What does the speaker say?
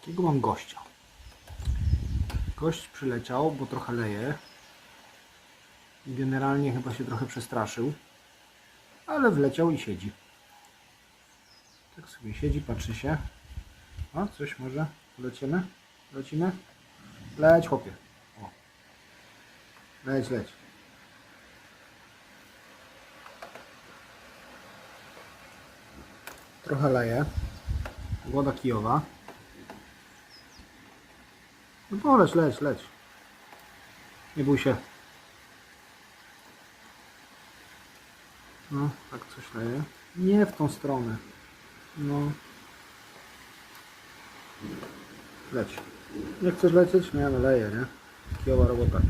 Takiego mam gościa. Gość przyleciał, bo trochę leje. I generalnie chyba się trochę przestraszył. Ale wleciał i siedzi. Tak sobie siedzi, patrzy się. O, coś może? Lecimy? Lecimy? Leć, chłopie. O. Leć, leć. Trochę leje. Woda kijowa. No poleć, leć, leć. Nie bój się. No, tak coś leje. Nie w tą stronę. No. Leć. Nie chcesz lecieć? Nie, no leje, nie? Kijowa robota.